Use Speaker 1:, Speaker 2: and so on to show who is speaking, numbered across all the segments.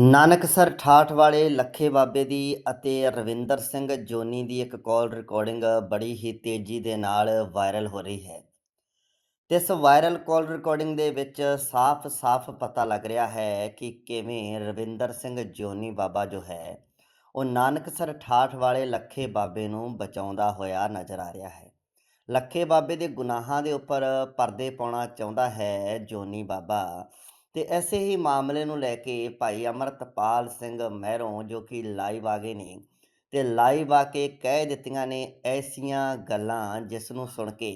Speaker 1: ਨਾਨਕਸਰ ਠਾਠ ਵਾਲੇ ਲੱਖੇ ਬਾਬੇ ਦੀ ਅਤੇ ਰਵਿੰਦਰ ਸਿੰਘ ਜੋਨੀ ਦੀ ਇੱਕ ਕਾਲ ਰਿਕਾਰਡਿੰਗ ਬੜੀ ਹੀ ਤੇਜ਼ੀ ਦੇ ਨਾਲ ਵਾਇਰਲ ਹੋ ਰਹੀ ਹੈ। ਤੇ ਇਸ ਵਾਇਰਲ ਕਾਲ ਰਿਕਾਰਡਿੰਗ ਦੇ ਵਿੱਚ ਸਾਫ਼-ਸਾਫ਼ ਪਤਾ ਲੱਗ ਰਿਹਾ ਹੈ ਕਿ ਕਿਵੇਂ ਰਵਿੰਦਰ ਸਿੰਘ ਜੋਨੀ ਬਾਬਾ ਜੋ ਹੈ, ਉਹ ਨਾਨਕਸਰ ਠਾਠ ਵਾਲੇ ਲੱਖੇ ਬਾਬੇ ਨੂੰ ਬਚਾਉਂਦਾ ਹੋਇਆ ਨਜ਼ਰ ਆ ਰਿਹਾ ਹੈ। ਲੱਖੇ ਬਾਬੇ ਦੇ ਗੁਨਾਹਾਂ ਦੇ ਉੱਪਰ ਪਰਦੇ ਪਾਉਣਾ ਚਾਹੁੰਦਾ ਹੈ ਜੋਨੀ ਬਾਬਾ। ਤੇ ਐਸੇ ਹੀ ਮਾਮਲੇ ਨੂੰ ਲੈ ਕੇ ਭਾਈ ਅਮਰਤਪਾਲ ਸਿੰਘ ਮਹਿਰੋਂ ਜੋ ਕਿ ਲਾਈਵ ਆ ਗਏ ਨੇ ਤੇ ਲਾਈਵ ਆ ਕੇ ਕਹਿ ਦਿੱਤੀਆਂ ਨੇ ਐਸੀਆਂ ਗੱਲਾਂ ਜਿਸ ਨੂੰ ਸੁਣ ਕੇ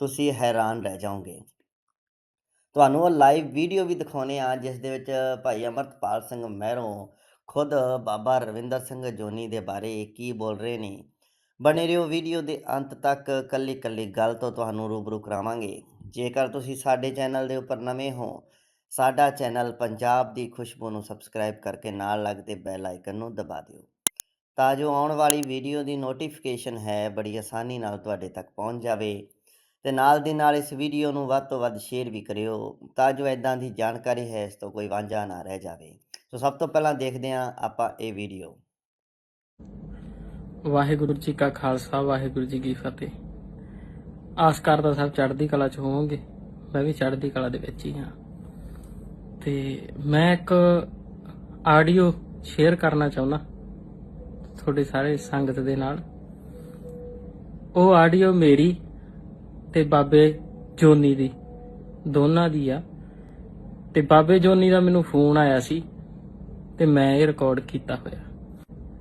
Speaker 1: ਤੁਸੀਂ ਹੈਰਾਨ ਰਹਿ ਜਾਓਗੇ। ਤੁਹਾਨੂੰ ਉਹ ਲਾਈਵ ਵੀਡੀਓ ਵੀ ਦਿਖਾਉਨੇ ਆ ਜਿਸ ਦੇ ਵਿੱਚ ਭਾਈ ਅਮਰਤਪਾਲ ਸਿੰਘ ਮਹਿਰੋਂ ਖੁਦ ਬਾਬਾ ਰਵਿੰਦਰ ਸਿੰਘ ਜੋਨੀ ਦੇ ਬਾਰੇ ਕੀ ਬੋਲ ਰਹੇ ਨੇ। ਬਣੇ ਰਹੋ ਵੀਡੀਓ ਦੇ ਅੰਤ ਤੱਕ ਕੱਲੀ ਕੱਲੀ ਗੱਲ ਤੋਂ ਤੁਹਾਨੂੰ ਰੂਬਰੂ ਕਰਾਵਾਂਗੇ। ਜੇਕਰ ਤੁਸੀਂ ਸਾਡੇ ਚੈਨਲ ਦੇ ਉੱਪਰ ਨਵੇਂ ਹੋ ਸਾਡਾ ਚੈਨਲ ਪੰਜਾਬ ਦੀ ਖੁਸ਼ਬੂ ਨੂੰ ਸਬਸਕ੍ਰਾਈਬ ਕਰਕੇ ਨਾਲ ਲੱਗਦੇ ਬੈਲ ਆਈਕਨ ਨੂੰ ਦਬਾ ਦਿਓ। ਤਾਂ ਜੋ ਆਉਣ ਵਾਲੀ ਵੀਡੀਓ ਦੀ ਨੋਟੀਫਿਕੇਸ਼ਨ ਹੈ, ਬੜੀ ਆਸਾਨੀ ਨਾਲ ਤੁਹਾਡੇ ਤੱਕ ਪਹੁੰਚ ਜਾਵੇ। ਤੇ ਨਾਲ ਦੀ ਨਾਲ ਇਸ ਵੀਡੀਓ ਨੂੰ ਵੱਧ ਤੋਂ ਵੱਧ ਸ਼ੇਅਰ ਵੀ ਕਰਿਓ, ਤਾਂ ਜੋ ਇਦਾਂ ਦੀ ਜਾਣਕਾਰੀ ਹੈ, ਇਸ ਤੋਂ ਕੋਈ ਵਾਂਝਾ ਨਾ ਰਹਿ ਜਾਵੇ। ਸੋ ਸਭ ਤੋਂ ਪਹਿਲਾਂ ਦੇਖਦੇ ਹਾਂ ਆਪਾਂ ਇਹ ਵੀਡੀਓ।
Speaker 2: ਵਾਹਿਗੁਰੂ ਜੀ ਕਾ ਖਾਲਸਾ, ਵਾਹਿਗੁਰੂ ਜੀ ਕੀ ਫਤਿਹ। ਆਸ ਕਰਦਾ ਸਭ ਚੜ੍ਹਦੀ ਕਲਾ ਚ ਹੋਵੋਗੇ, ਮੈਂ ਵੀ ਚੜ੍ਹਦੀ ਕਲਾ ਦੇ ਵਿੱਚ ਹੀ ਹਾਂ। ਤੇ ਮੈਂ ਇੱਕ ਆਡੀਓ ਸ਼ੇਅਰ ਕਰਨਾ ਚਾਹੁੰਦਾ ਤੁਹਾਡੇ ਸਾਰੇ ਸੰਗਤ ਦੇ ਨਾਲ। ਉਹ ਆਡੀਓ ਮੇਰੀ ਤੇ ਬਾਬੇ ਜੋਨੀ ਦੀ, ਦੋਨਾਂ ਦੀ ਆ। ਤੇ ਬਾਬੇ ਜੋਨੀ ਦਾ ਮੈਨੂੰ ਫੋਨ ਆਇਆ ਸੀ ਤੇ ਮੈਂ ਇਹ ਰਿਕਾਰਡ ਕੀਤਾ ਹੋਇਆ।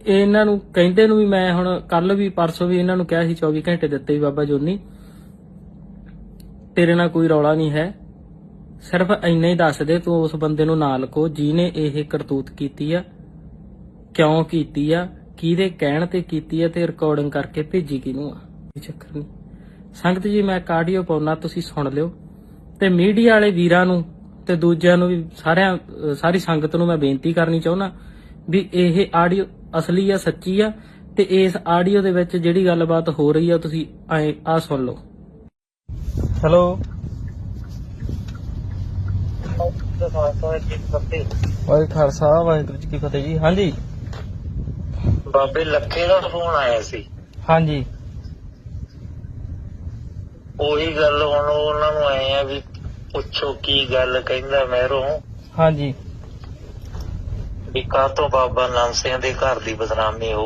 Speaker 2: ਇਹ ਇਹਨਾਂ ਨੂੰ ਕਹਿੰਦੇ ਨੂੰ ਵੀ ਮੈਂ ਹੁਣ ਕੱਲ ਵੀ ਪਰਸੋਂ ਵੀ ਇਹਨਾਂ ਨੂੰ ਕਿਹਾ ਸੀ 24 ਘੰਟੇ ਦਿੱਤੇ ਵੀ ਬਾਬਾ ਜੋਨੀ। ਤੇਰੇ ਨਾਲ ਕੋਈ ਰੌਲਾ ਨਹੀਂ ਹੈ। ਸਿਰਫ ਇੰਨਾ ਹੀ ਦੱਸ ਦੇ, ਤੂੰ ਉਸ ਬੰਦੇ ਨੂੰ ਨਾਲ ਕੋ ਜਿਹਨੇ ਇਹ ਕਰਤੂਤ ਕੀਤੀ ਆ, ਕਿਉਂ ਕੀਤੀ ਆ, ਕਿਹਦੇ ਕਹਿਣ ਤੇ ਕੀਤੀ ਆ ਤੇ ਰਿਕਾਰਡਿੰਗ ਕਰਕੇ ਭੇਜੀ ਕਿਹਨੂੰ ਆ? ਕੋਈ ਚੱਕਰ ਨਹੀਂ। ਸੰਗਤ ਜੀ, ਮੈਂ ਕਾਰਡੀਓ ਪਾਉਣਾ ਤੁਸੀਂ ਸੁਣ ਲਿਓ। ਤੇ ਮੀਡੀਆ ਵਾਲੇ ਵੀਰਾਂ ਨੂੰ ਤੇ ਦੂਜਿਆਂ ਨੂੰ ਵੀ ਸਾਰਿਆਂ, ਸਾਰੀ ਸੰਗਤ ਨੂੰ ਮੈਂ ਬੇਨਤੀ ਕਰਨੀ ਚਾਹੁੰਦਾ ਵੀ ਇਹ ਆਡੀਓ ਅਸਲੀ ਆ, ਸੱਚੀ ਆ, ਤੇ ਇਸ ਆਡੀਓ ਦੇ ਵਿੱਚ ਜਿਹੜੀ ਗੱਲਬਾਤ ਹੋ ਰਹੀ ਆ, ਤੁਸੀਂ ਆ ਸੁਣ ਲਓ। ਹੈਲੋ ਵਾਹਿਗੁਰੂ ਖਾਲਸਾ ਵਾਹਿਗੁਰੂ ਜੀ ਕੀ ਫਤਿਹ ਜੀ। ਹਾਂਜੀ।
Speaker 3: ਬਾਬੇ ਲੱਖੇ ਦਾ ਫੋਨ ਆਇਆ ਸੀ।
Speaker 2: ਹਾਂਜੀ।
Speaker 3: ਉਹੀ ਗੱਲ ਹੁਣ ਉਹਨਾਂ ਨੂੰ ਆਏ ਆ ਵੀ ਪੁੱਛੋ ਕੀ ਗੱਲ ਕਹਿੰਦਾ ਮਹਿਰੋਂ।
Speaker 2: ਹਾਂਜੀ।
Speaker 3: ਵੀ ਕਾਹ ਤੋਂ ਬਾਬਾ ਨਾਮ ਸਿੰਘ ਦੇ ਘਰ ਦੀ ਬਦਨਾਮੀ ਹੋ